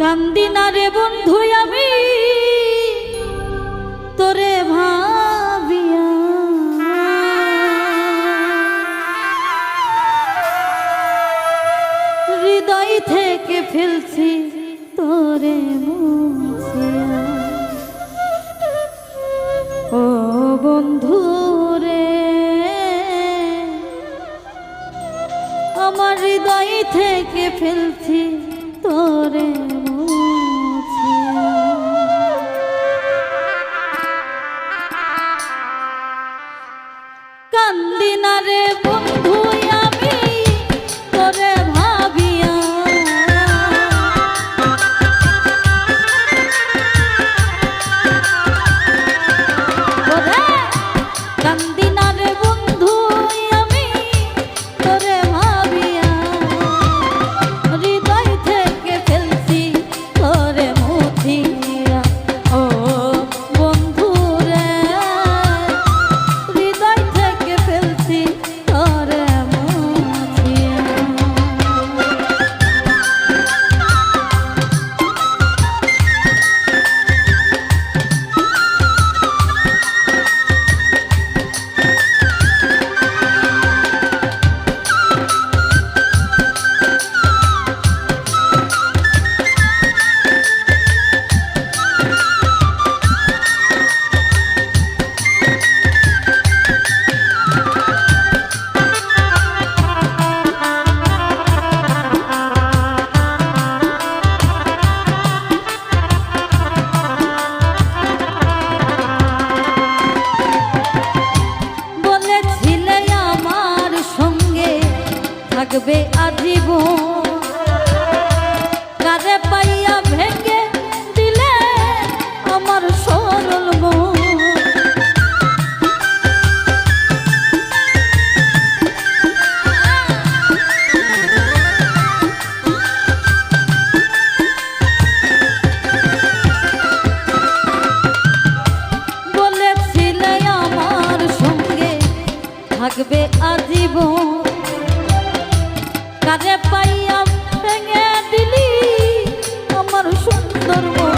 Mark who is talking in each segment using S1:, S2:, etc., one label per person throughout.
S1: কান্দি না রে বন্ধু আমি, তোরে ভাবিয়া। হৃদয় থেকে ফেলছি তোরে মুছিয়া ও বন্ধু রে, আমার হৃদয় থেকে ফেলছি থাকবে আজীবন কারে পাইয়া ভেঙে দিলে আমার সরল মন থাকবে আজীবন কারে পাইয়া ভেঙে দিলি। আমার সুন্দর মন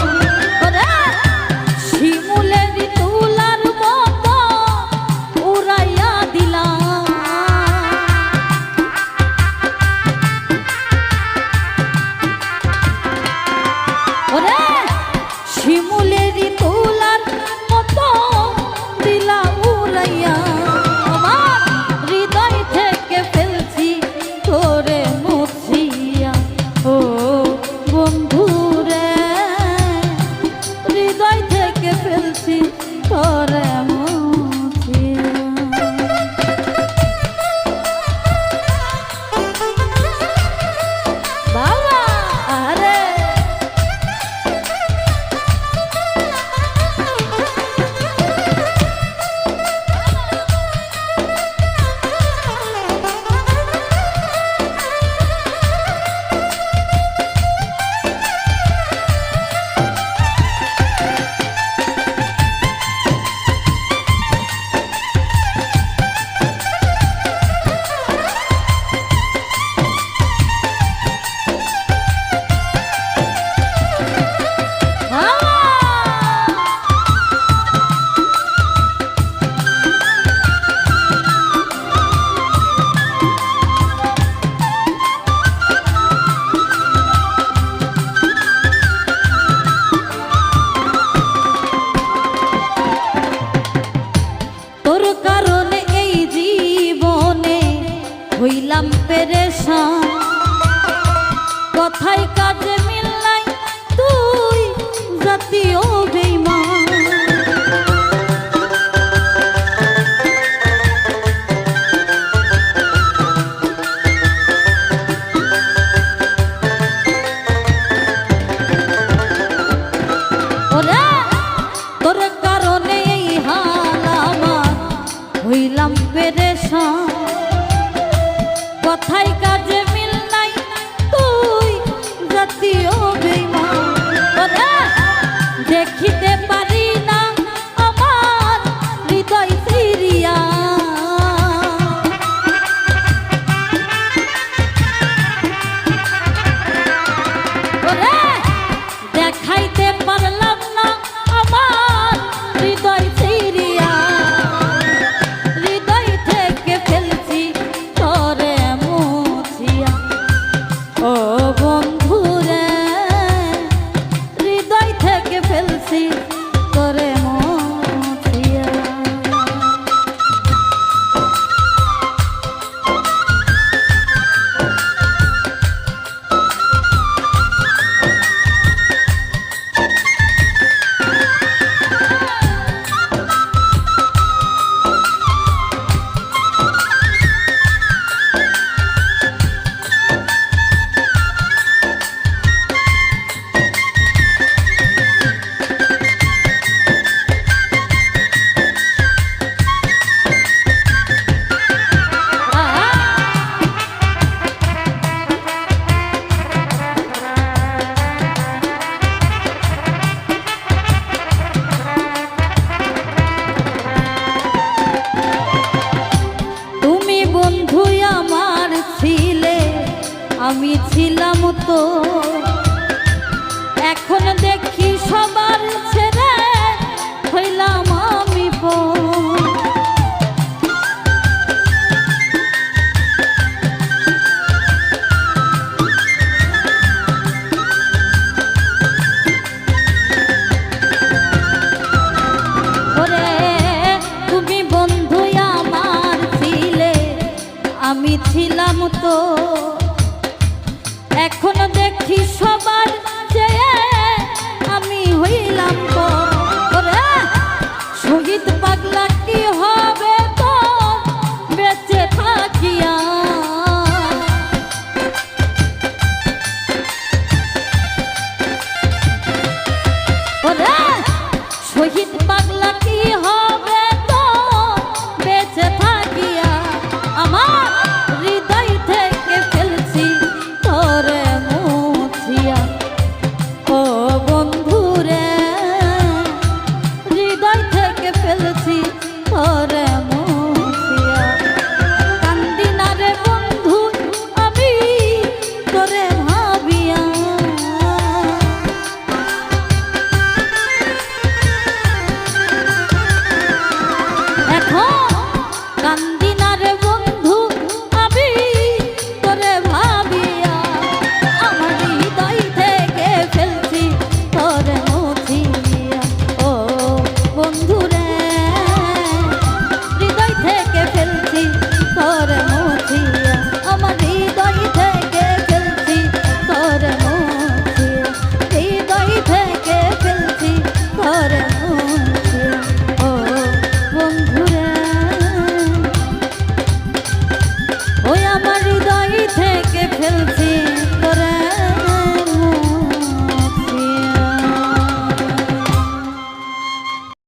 S1: হইলাম পেরেশান। কথাই কাজে 太 মতো এখন দেখি সবার ছেড়ে হইলাম আমি আমি ছিলাম তো এখনও দেখি সবার চেয়ে আমি হইলাম শহীদ পাগলা কি হবে তো বেঁচে থাকিয়া শহীদ পাগলা